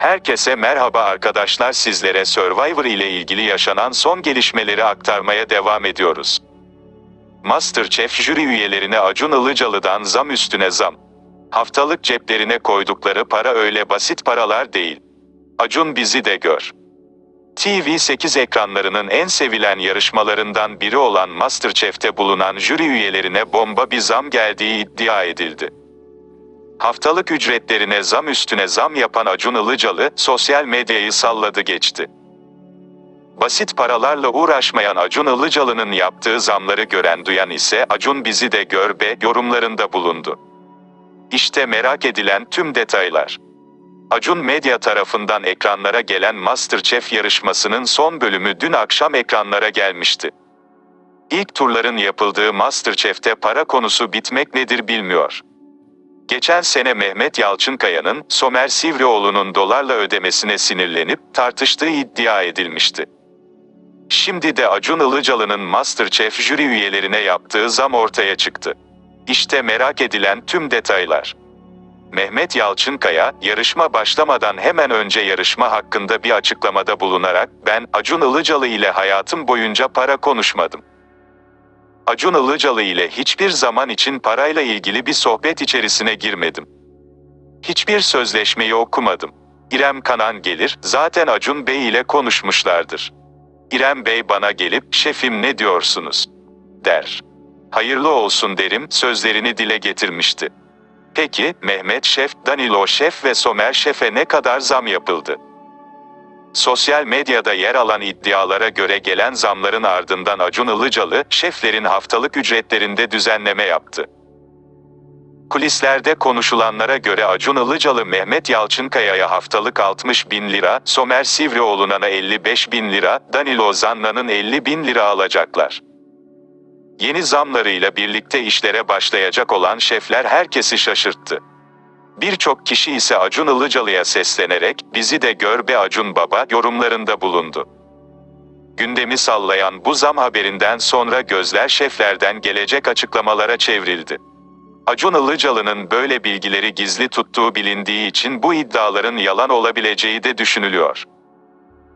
Herkese merhaba arkadaşlar sizlere Survivor ile ilgili yaşanan son gelişmeleri aktarmaya devam ediyoruz. Masterchef jüri üyelerine Acun Ilıcalı'dan zam üstüne zam. Haftalık ceplerine koydukları para öyle basit paralar değil. Acun bizi de gör. TV8 ekranlarının en sevilen yarışmalarından biri olan Masterchef'te bulunan jüri üyelerine bomba bir zam geldiği iddia edildi. Haftalık ücretlerine zam üstüne zam yapan Acun Ilıcalı, sosyal medyayı salladı geçti. Basit paralarla uğraşmayan Acun Ilıcalı'nın yaptığı zamları gören duyan ise Acun bizi de gör be yorumlarında bulundu. İşte merak edilen tüm detaylar. Acun Medya tarafından ekranlara gelen Masterchef yarışmasının son bölümü dün akşam ekranlara gelmişti. İlk turların yapıldığı Masterchef'te para konusu bitmek nedir bilmiyor. Geçen sene Mehmet Yalçınkaya'nın Somer Sivrioğlu'nun dolarla ödemesine sinirlenip tartıştığı iddia edilmişti. Şimdi de Acun Ilıcalı'nın Masterchef jüri üyelerine yaptığı zam ortaya çıktı. İşte merak edilen tüm detaylar. Mehmet Yalçınkaya, yarışma başlamadan hemen önce yarışma hakkında bir açıklamada bulunarak, ben Acun Ilıcalı ile hayatım boyunca para konuşmadım. Acun Ilıcalı ile hiçbir zaman için parayla ilgili bir sohbet içerisine girmedim. Hiçbir sözleşmeyi okumadım. İrem Kanan gelir, zaten Acun Bey ile konuşmuşlardır. İrem Bey bana gelip, şefim ne diyorsunuz? der. Hayırlı olsun derim, sözlerini dile getirmişti. Peki, Mehmet Şef, Danilo Şef ve Somer Şef'e ne kadar zam yapıldı? Sosyal medyada yer alan iddialara göre gelen zamların ardından Acun Ilıcalı, şeflerin haftalık ücretlerinde düzenleme yaptı. Kulislerde konuşulanlara göre Acun Ilıcalı Mehmet Yalçınkaya'ya haftalık 60 bin lira, Somer Sivrioğlu'na 55 bin lira, Danilo Zanna'nın 50 bin lira alacaklar. Yeni zamlarıyla birlikte işlere başlayacak olan şefler herkesi şaşırttı. Birçok kişi ise Acun Ilıcalı'ya seslenerek, bizi de gör be Acun Baba yorumlarında bulundu. Gündemi sallayan bu zam haberinden sonra gözler şeflerden gelecek açıklamalara çevrildi. Acun Ilıcalı'nın böyle bilgileri gizli tuttuğu bilindiği için bu iddiaların yalan olabileceği de düşünülüyor.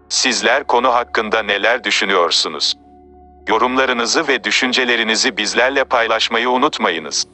Sizler konu hakkında neler düşünüyorsunuz? Yorumlarınızı ve düşüncelerinizi bizlerle paylaşmayı unutmayınız.